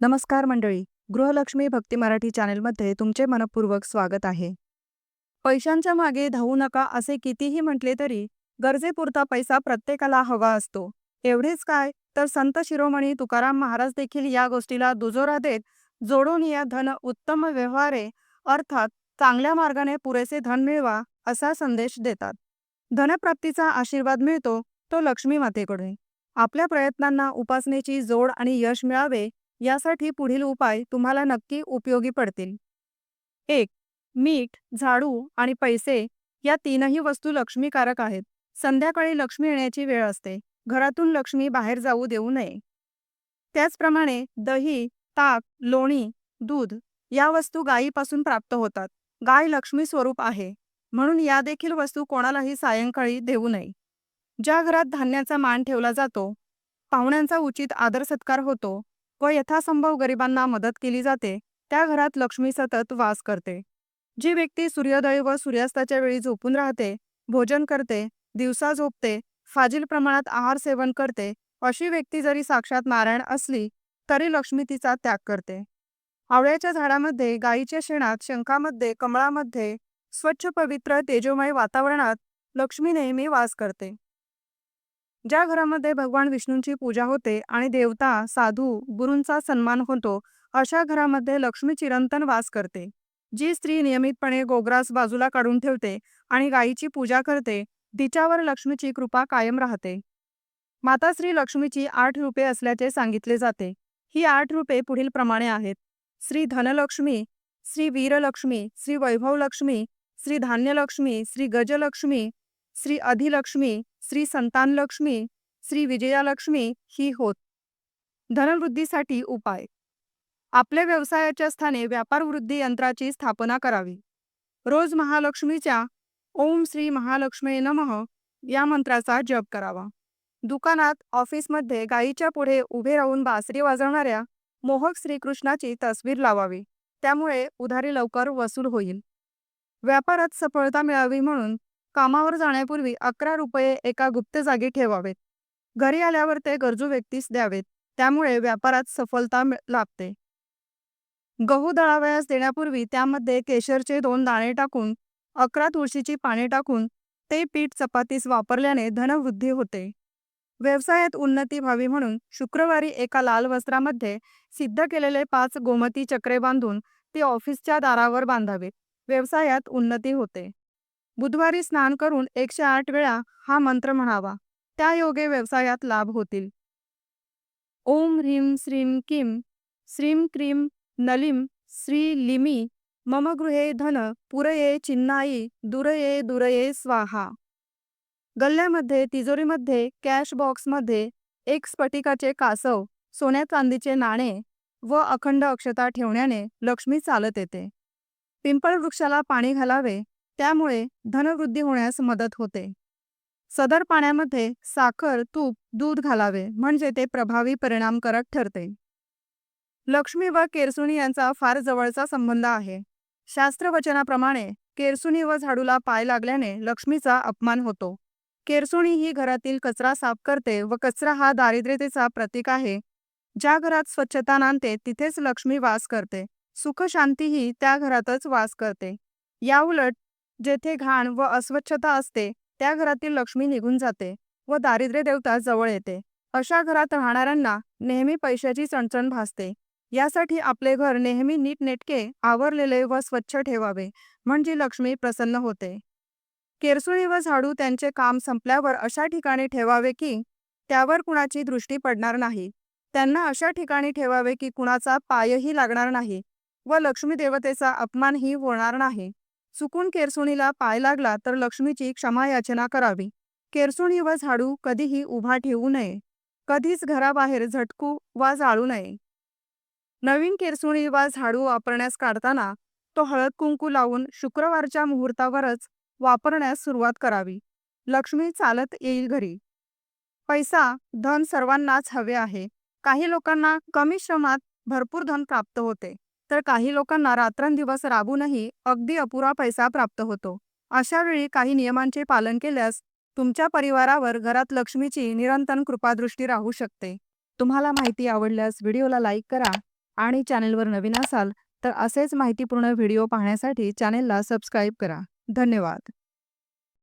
नमस्कार मंडळी गृहलक्ष्मी भक्ती मराठी चॅनेलमध्ये तुमचे मनपूर्वक स्वागत आहे. पैशांच्या मागे धावू नका असे कितीही म्हटले तरी गरजेपुरता पैसा प्रत्येकाला हवा असतो. एवढेच काय तर संत शिरोमणी तुकाराम महाराज देखील या गोष्टीला दुजोरा देत जोडून या धन उत्तम व्यवहारे अर्थात चांगल्या मार्गाने पुरेसे धन मिळवा असा संदेश देतात. धनप्राप्तीचा आशीर्वाद मिळतो तो लक्ष्मी मातेकडून आपल्या प्रयत्नांना उपासनेची जोड आणि यश मिळावे यासाठी पुढील उपाय तुम्हाला नक्की उपयोगी पडतील. एक मीठ झाडू आणि पैसे या तीनही वस्तू लक्ष्मीकारक आहेत. संध्याकाळी लक्ष्मी येण्याची वेळ असते. घरातून लक्ष्मी बाहेर जाऊ देऊ नये. त्याचप्रमाणे दही ताक लोणी दूध या वस्तू गायीपासून प्राप्त होतात. गाय लक्ष्मी स्वरूप आहे. म्हणून या देखील वस्तू कोणालाही सायंकाळी देऊ नये. ज्या घरात धान्याचा मान ठेवला जातो पाहुण्यांचा उचित आदर सत्कार होतो व यथासंभव गरिबांना मदत केली जाते. त्या घरात लक्ष्मी सतत वास करते. जी व्यक्ती सूर्योदय व सूर्यास्ताच्या वेळी झोपून राहते भोजन करते दिवसा झोपते फाजील प्रमाणात आहार सेवन करते अशी व्यक्ती जरी साक्षात नारायण असली तरी लक्ष्मी तिचा त्याग करते. आवळ्याच्या झाडामध्ये गायीच्या शेणात शंखामध्ये कमळामध्ये स्वच्छ पवित्र तेजोमय वातावरणात लक्ष्मी नेहमी वास करते. ज्या घरामध्ये भगवान विष्णूंची पूजा होते आणि देवता साधू गुरूंचा सन्मान होतो अशा घरामध्ये लक्ष्मी चिरंतन वास करते. जी स्त्री नियमितपणे गोग्रास बाजूला काढून ठेवते आणि गायीची पूजा करते तिच्यावर लक्ष्मीची कृपा कायम राहते. माता श्री लक्ष्मीची आठ रूपे असल्याचे सांगितले जाते. ही आठ रूपे पुढील प्रमाणे आहेत. श्री धनलक्ष्मी श्री वीरलक्ष्मी श्री वैभवलक्ष्मी श्री धान्यलक्ष्मी श्री गजलक्ष्मी श्री अधिलक्ष्मी श्री संतानलक्ष्मी श्री विजयालक्ष्मी ही होत. धनवृद्धीसाठी उपाय. आपल्या व्यवसायाच्या स्थाने व्यापार वृद्धी यंत्राची स्थापना करावी. रोज महालक्ष्मीच्या ओम श्री महालक्ष्मी नमः या मंत्राचा जप करावा. दुकानात ऑफिसमध्ये गायीच्या पुढे उभे राहून बासरी वाजवणाऱ्या मोहक श्रीकृष्णाची तस्वीर लावावी. त्यामुळे उधारी लवकर वसूल होईल. व्यापारात सफळता मिळावी म्हणून कामावर जाण्यापूर्वी अकरा रुपये एका गुप्त जागी ठेवावेत. घरी आल्यावर ते गरजू व्यक्तीस द्यावेत. त्यामुळे व्यापारात सफलता लाभते. गहू दळावयास देण्यापूर्वी त्यामध्ये केशरचे दोन दाणे टाकून अकरा तुळशीची पाने टाकून ते पीठ चपातीस वापरल्याने धनवृद्धी होते. व्यवसायात उन्नती व्हावी म्हणून शुक्रवारी एका लाल वस्त्रामध्ये सिद्ध केलेले पाच गोमती चक्रे बांधून ते ऑफिसच्या दारावर बांधावेत. व्यवसायात उन्नती होते. बुधवारी स्नान करून एकशे आठ वेळा हा मंत्र म्हणावा. त्या योगे व्यवसायात लाभ होतील. ओम ह्रीं श्रीं किम श्रीं क्रीम नलिम श्री लिमी मम गृहे धन पुरये चिन्नाई दुरये दुरये स्वाहा. गल्ल्यामध्ये तिजोरीमध्ये कॅश बॉक्समध्ये एक स्फटिकाचे कासव सोन्या चांदीचे नाणे व अखंड अक्षता ठेवण्याने लक्ष्मी चालत येते. पिंपळ वृक्षाला पाणी घालावे त्यामुळे धनवृद्धी होण्यास मदत होते. सदर पाण्यामध्ये साखर तूप दूध घालावे म्हणजे ते प्रभावी परिणामकारक ठरते. लक्ष्मी व केरसुणी यांचा फार जवळचा संबंध आहे. शास्त्रवचनाप्रमाणे केरसुणी व झाडूला पाय लागल्याने लक्ष्मीचा अपमान होतो. केरसुणी ही घरातील कचरा साफ करते व कचरा हा दारिद्र्यतेचा प्रतीक आहे. ज्या घरात स्वच्छता नांदते तिथेच लक्ष्मी वास करते. सुख शांतीही त्या घरातच वास करते. याउलट जेथे घाण व अस्वच्छता असते त्या घरातील लक्ष्मी निघून जाते व दारिद्र्य देवता जवळ येते. अशा घरात राहणाऱ्यांना नेहमी पैशाची चणचण भासते. यासाठी आपले घर नेहमी नीटनेटके आवरलेले व स्वच्छ ठेवावे म्हणजे लक्ष्मी प्रसन्न होते. केरसुळी व झाडू त्यांचे काम संपल्यावर अशा ठिकाणी ठेवावे की त्यावर कुणाची दृष्टी पडणार नाही. त्यांना अशा ठिकाणी ठेवावे की कुणाचा पायही लागणार नाही व लक्ष्मी देवतेचा अपमानही होणार नाही. चुकून केरसुणीला पाय लागला तर लक्ष्मीची क्षमा याचना करावी. केरसुणी व झाडू कधीही उभा ठेवू नये. कधीच घराबाहेर झटकू वा जाळू नये. नवीन केरसुणी वा झाडू वापरण्यास काढताना तो हळद कुंकू लावून शुक्रवारच्या मुहूर्तावरच वापरण्यास सुरुवात करावी. लक्ष्मी चालत येईल घरी. पैसा धन सर्वांनाच हवे आहे. काही लोकांना कमी श्रमात भरपूर धन प्राप्त होते. तर काही लोकांना रात्रंदिवस राबूनही अगदी अपुरा पैसा प्राप्त होतो. अशा वेळी काही नियमांचे पालन केल्यास तुमच्या परिवारावर घरात लक्ष्मीची निरंतर कृपादृष्टी राहू शकते. तुम्हाला माहिती आवडल्यास व्हिडिओला लाईक करा आणि चॅनेलवर नवीन असाल तर असेच माहितीपूर्ण व्हिडिओ पाहण्यासाठी चॅनेलला सबस्क्राईब करा. धन्यवाद.